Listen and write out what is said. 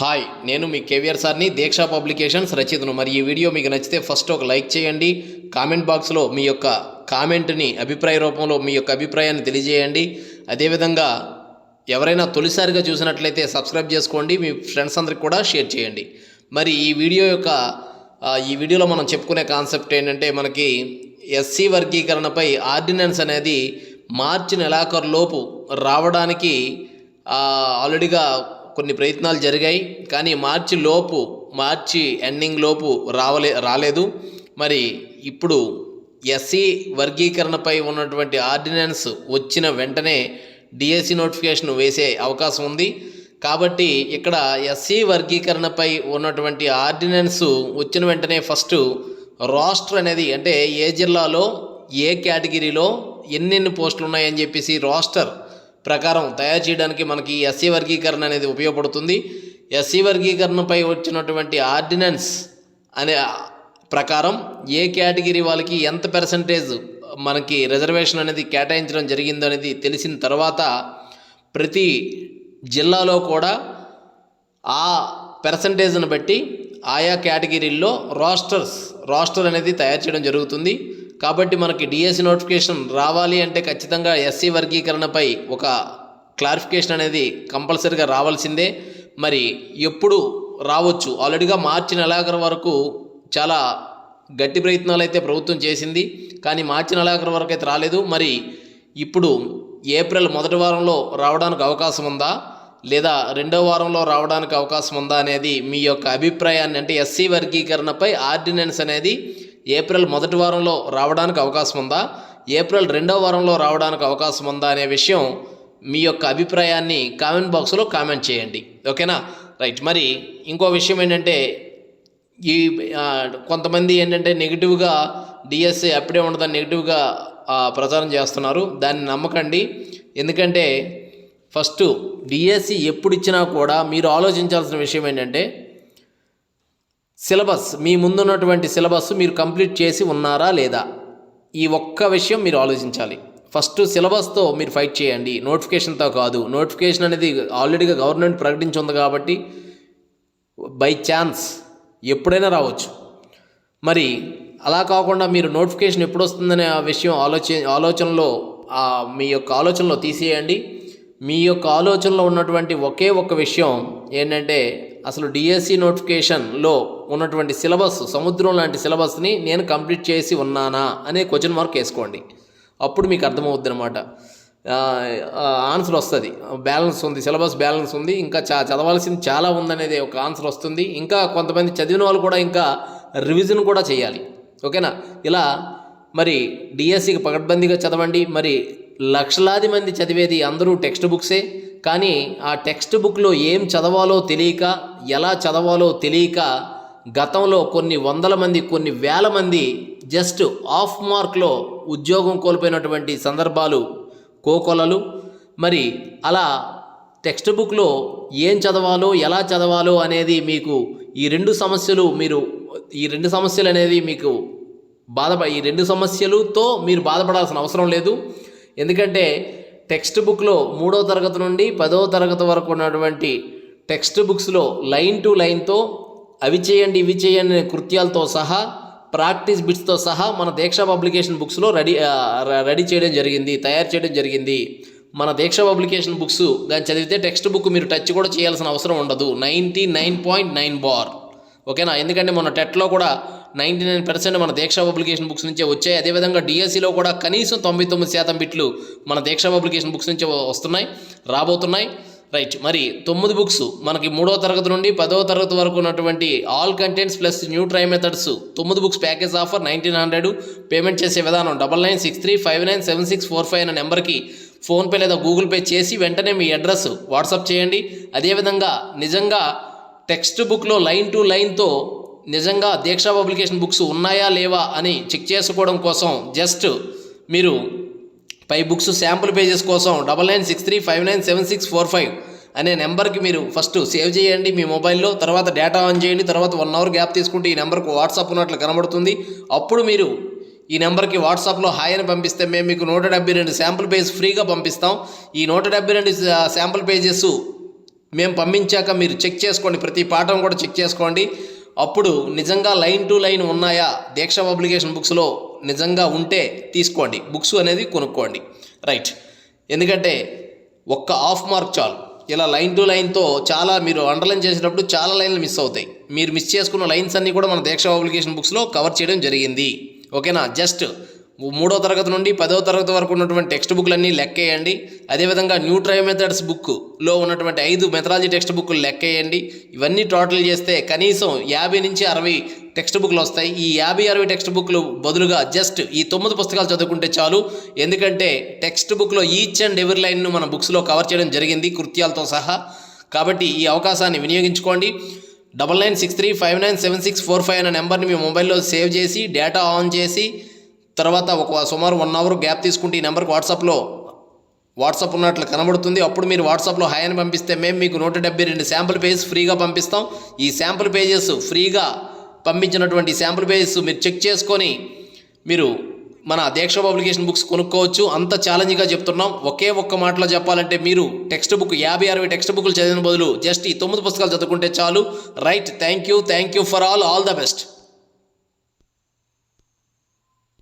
Hi నేను మీ కేవీఆర్ సార్ని దీక్షా publications రచితను. మరి ఈ వీడియో మీకు నచ్చితే ఫస్ట్ ఒక లైక్ చేయండి. కామెంట్ బాక్స్లో మీ యొక్క కామెంట్ని అభిప్రాయ రూపంలో మీ యొక్క అభిప్రాయాన్ని తెలియజేయండి. అదేవిధంగా ఎవరైనా తొలిసారిగా చూసినట్లయితే సబ్స్క్రైబ్ చేసుకోండి మీ ఫ్రెండ్స్ అందరికి కూడా షేర్ చేయండి. మరి ఈ వీడియో యొక్క ఈ వీడియోలో మనం చెప్పుకునే కాన్సెప్ట్ ఏంటంటే మనకి ఎస్సీ వర్గీకరణపై ఆర్డినెన్స్ అనేది మార్చి నెలాఖరులోపు రావడానికి ఆల్రెడీగా కొన్ని ప్రయత్నాలు జరిగాయి కానీ మార్చి లోపు మార్చి ఎండింగ్ లోపు రావలే రాలేదు. మరి ఇప్పుడు ఎస్సీ వర్గీకరణపై ఉన్నటువంటి ఆర్డినెన్స్ వచ్చిన వెంటనే డిఎస్సి నోటిఫికేషన్ వేసే అవకాశం ఉంది. కాబట్టి ఇక్కడ ఎస్సీ వర్గీకరణపై ఉన్నటువంటి ఆర్డినెన్స్ వచ్చిన వెంటనే ఫస్ట్ రాస్టర్ అనేది అంటే ఏ జిల్లాలో ఏ కేటగిరీలో ఎన్నెన్ని పోస్టులు ఉన్నాయని చెప్పేసి రాస్టర్ ప్రకారం తయారు చేయడానికి మనకి ఎస్సీ వర్గీకరణ అనేది ఉపయోగపడుతుంది. ఎస్సీ వర్గీకరణపై వచ్చినటువంటి ఆర్డినెన్స్ అనే ప్రకారం ఏ కేటగిరీ వాళ్ళకి ఎంత పర్సంటేజ్ మనకి రిజర్వేషన్ అనేది కేటాయించడం జరిగిందో అనేది తెలిసిన తర్వాత ప్రతి జిల్లాలో కూడా ఆ పెర్సంటేజ్ను బట్టి ఆయా కేటగిరీల్లో రాస్టర్స్ రాస్టర్ అనేది తయారు చేయడం జరుగుతుంది. కాబట్టి మనకి డిఎస్సి నోటిఫికేషన్ రావాలి అంటే ఖచ్చితంగా ఎస్సీ వర్గీకరణపై ఒక క్లారిఫికేషన్ అనేది కంపల్సరీగా రావాల్సిందే. మరి ఎప్పుడు రావచ్చు? ఆల్రెడీగా మార్చి నెలాఖరు వరకు చాలా గట్టి ప్రయత్నాలు అయితే ప్రభుత్వం చేసింది. కానీ మార్చి నెలాఖరు వరకు అయితే రాలేదు. మరి ఇప్పుడు ఏప్రిల్ మొదటి వారంలో రావడానికి అవకాశం ఉందా? లేదా రెండో వారంలో రావడానికి అవకాశం ఉందా అనేది మీ యొక్క అభిప్రాయాన్ని అంటే ఎస్సీ వర్గీకరణపై ఆర్డినెన్స్ అనేది ఏప్రిల్ మొదటి వారంలో రావడానికి అవకాశం ఉందా? ఏప్రిల్ రెండో వారంలో రావడానికి అవకాశం ఉందా అనే విషయం మీ యొక్క అభిప్రాయాన్ని కామెంట్ బాక్స్లో కామెంట్ చేయండి. ఓకేనా? రైట్. మరి ఇంకో విషయం ఏంటంటే ఈ కొంతమంది ఏంటంటే నెగిటివ్గా డిఎస్ఏ అప్పుడే ఉండదని నెగిటివ్గా ప్రచారం చేస్తున్నారు. దాన్ని నమ్మకండి. ఎందుకంటే ఫస్ట్ డిఎస్సి ఎప్పుడు ఇచ్చినా కూడా మీరు ఆలోచించాల్సిన విషయం ఏంటంటే సిలబస్ మీ ముందున్నటువంటి సిలబస్ మీరు కంప్లీట్ చేసి ఉన్నారా లేదా? ఈ ఒక్క విషయం మీరు ఆలోచించాలి. ఫస్ట్ సిలబస్తో మీరు ఫైట్ చేయండి. నోటిఫికేషన్తో కాదు. నోటిఫికేషన్ అనేది ఆల్రెడీగా గవర్నమెంట్ ప్రకటించింది కాబట్టి బై ఛాన్స్ ఎప్పుడైనా రావచ్చు. మరి అలా కాకుండా మీరు నోటిఫికేషన్ ఎప్పుడు వస్తుందనే ఆ విషయం ఆలోచి ఆలోచనలో మీ యొక్క ఆలోచనలో తీసేయండి. మీ యొక్క ఆలోచనలో ఉన్నటువంటి ఒకే ఒక్క విషయం ఏంటంటే అసలు డిఎస్సి నోటిఫికేషన్లో ఉన్నటువంటి సిలబస్ సముద్రం లాంటి సిలబస్ని నేను కంప్లీట్ చేసి ఉన్నానా అనే క్వశ్చన్ మార్క్ వేసుకోండి. అప్పుడు మీకు అర్థమవుద్ది అనమాట ఆన్సర్ వస్తుంది. బ్యాలెన్స్ ఉంది సిలబస్ బ్యాలెన్స్ ఉంది ఇంకా చా చదవాల్సింది చాలా ఉందనేది ఒక ఆన్సర్ వస్తుంది. ఇంకా కొంతమంది చదివిన వాళ్ళు కూడా ఇంకా రివిజన్ కూడా చేయాలి. ఓకేనా? ఇలా మరి డిఎస్సికి పకడ్బందీగా చదవండి. మరి లక్షలాది మంది చదివేది అందరూ టెక్స్ట్ బుక్సే కానీ ఆ టెక్స్ట్ బుక్లో ఏం చదవాలో తెలియక ఎలా చదవాలో తెలియక గతంలో కొన్ని వందల మంది కొన్ని వేల మంది జస్ట్ ఆఫ్ మార్క్లో ఉద్యోగం కోల్పోయినటువంటి సందర్భాలు కోకొలలు. మరి అలా టెక్స్ట్ బుక్లో ఏం చదవాలో ఎలా చదవాలో అనేది మీకు ఈ రెండు సమస్యలు మీరు ఈ రెండు సమస్యలు అనేది మీకు బాధప ఈ రెండు సమస్యలతో మీరు బాధపడాల్సిన అవసరం లేదు. ఎందుకంటే టెక్స్ట్ బుక్లో మూడో తరగతి నుండి పదో తరగతి వరకు ఉన్నటువంటి టెక్స్ట్ బుక్స్లో లైన్ టు లైన్తో అవి చేయండి ఇవి చేయండి అనే కృత్యాలతో సహా ప్రాక్టీస్ బిట్స్తో సహా మన దీక్ష పబ్లికేషన్ బుక్స్లో రెడీ రెడీ చేయడం జరిగింది తయారు చేయడం జరిగింది. మన దీక్ష పబ్లికేషన్ బుక్స్ దాన్ని చదివితే టెక్స్ట్ బుక్ మీరు టచ్ కూడా చేయాల్సిన అవసరం ఉండదు. Ninety nine point nine bar. ఓకేనా? ఎందుకంటే మన టెట్లో కూడా నైంటీ నైన్ పర్సెంట్ మన దీక్ష పబ్లికేషన్ బుక్స్ నుంచే వచ్చాయి. అదేవిధంగా డిఎస్సిలో కూడా కనీసం తొంభై తొమ్మిది శాతం బిట్లు మన దీక్ష పబ్లికేషన్ బుక్స్ నుంచే వస్తున్నాయి రాబోతున్నాయి. రైట్. మరి తొమ్మిది బుక్స్ మనకి మూడో తరగతి నుండి పదో తరగతి వరకు ఉన్నటువంటి all contents plus new try methods తొమ్మిది books package offer nineteen hundred. Payment చేసే విధానం double nine six three five nine seven six four five అనే నెంబర్కి ఫోన్పే లేదా గూగుల్ పే చేసి వెంటనే మీ అడ్రస్ వాట్సాప్ చేయండి. అదేవిధంగా నిజంగా టెక్స్ట్ బుక్లో లైన్ టు లైన్తో నిజంగా దీక్షా పబ్లికేషన్ బుక్స్ ఉన్నాయా లేవా అని చెక్ చేసుకోవడం కోసం జస్ట్ మీరు పై బుక్స్ శాంపుల్ పేజెస్ కోసం double nine six three five nine seven six four five అనే నెంబర్కి మీరు ఫస్ట్ సేవ్ చేయండి మీ మొబైల్లో తర్వాత డేటా ఆన్ చేయండి తర్వాత వన్ అవర్ గ్యాప్ తీసుకుంటే ఈ నెంబర్కు వాట్సాప్ ఉన్నట్లు కనబడుతుంది. అప్పుడు మీరు ఈ నెంబర్కి వాట్సాప్లో హాయ్ అని పంపిస్తే మేము మీకు నూట డెబ్బై రెండు శాంపుల్ పేజ్ ఫ్రీగా పంపిస్తాం. ఈ నూట డెబ్బై రెండు శాంపుల్ పేజెస్ మేము పంపించాక మీరు చెక్ చేసుకోండి. ప్రతి పాఠం కూడా చెక్ చేసుకోండి. అప్పుడు నిజంగా లైన్ టు లైన్ ఉన్నాయా? దీక్ష పబ్లికేషన్ బుక్స్లో నిజంగా ఉంటే తీసుకోండి. బుక్స్ అనేది కొనుక్కోండి. రైట్. ఎందుకంటే ఒక్క హాఫ్ మార్క్ చాలు. ఇలా లైన్ టు లైన్తో చాలా మీరు అండర్లైన్ చేసేటప్పుడు చాలా లైన్లు మిస్ అవుతాయి. మీరు మిస్ చేసుకున్న లైన్స్ అన్నీ కూడా మన దీక్ష పబ్లికేషన్ బుక్స్లో కవర్ చేయడం జరిగింది. ఓకేనా? జస్ట్ మూడో తరగతి నుండి పదో తరగతి వరకు ఉన్నటువంటి టెక్స్ట్ బుక్లన్నీ లెక్కేయండి. అదేవిధంగా న్యూ ట్రై మెథడ్స్ బుక్లో ఉన్నటువంటి ఐదు మెథడాలజీ టెక్స్ట్ బుక్లు లెక్కేయండి. ఇవన్నీ టోటల్ చేస్తే కనీసం యాభై నుంచి అరవై టెక్స్ట్ బుక్లు వస్తాయి. ఈ యాభై అరవై టెక్స్ట్ బుక్లు బదులుగా జస్ట్ ఈ తొమ్మిది పుస్తకాలు చదువుకుంటే చాలు. ఎందుకంటే టెక్స్ట్ బుక్లో ఈచ్ అండ్ ఎవరి లైన్ను మన బుక్స్లో కవర్ చేయడం జరిగింది కృత్యాలతో సహా. కాబట్టి ఈ అవకాశాన్ని వినియోగించుకోండి. Double nine six three five nine seven six four five అనే నెంబర్ని మీ మొబైల్లో సేవ్ చేసి డేటా ఆన్ చేసి తర్వాత ఒక సుమారు వన్ అవర్ గ్యాప్ తీసుకుంటే ఈ నెంబర్కి వాట్సాప్లో వాట్సాప్ ఉన్నట్లు కనబడుతుంది. అప్పుడు మీరు వాట్సాప్లో హాయ్ అని పంపిస్తే మేము మీకు నూట డెబ్బై రెండు శాంపుల్ పేజెస్ ఫ్రీగా పంపిస్తాం. ఈ శాంపుల్ పేజెస్ ఫ్రీగా పంపించినటువంటి శాంపుల్ పేజెస్ మీరు చెక్ చేసుకొని మీరు మన దీక్ష పబ్లికేషన్ బుక్స్ కొనుక్కోవచ్చు. అంత ఛాలెంజ్గా చెప్తున్నాం. ఒకే ఒక్క మాటలో చెప్పాలంటే మీరు టెక్స్ట్ బుక్ యాభై అరవై టెక్స్ట్ బుక్లు చదివిన బదులు జస్ట్ ఈ తొమ్మిది పుస్తకాలు చదువుకుంటే చాలు. Right thank you thank you for all all the best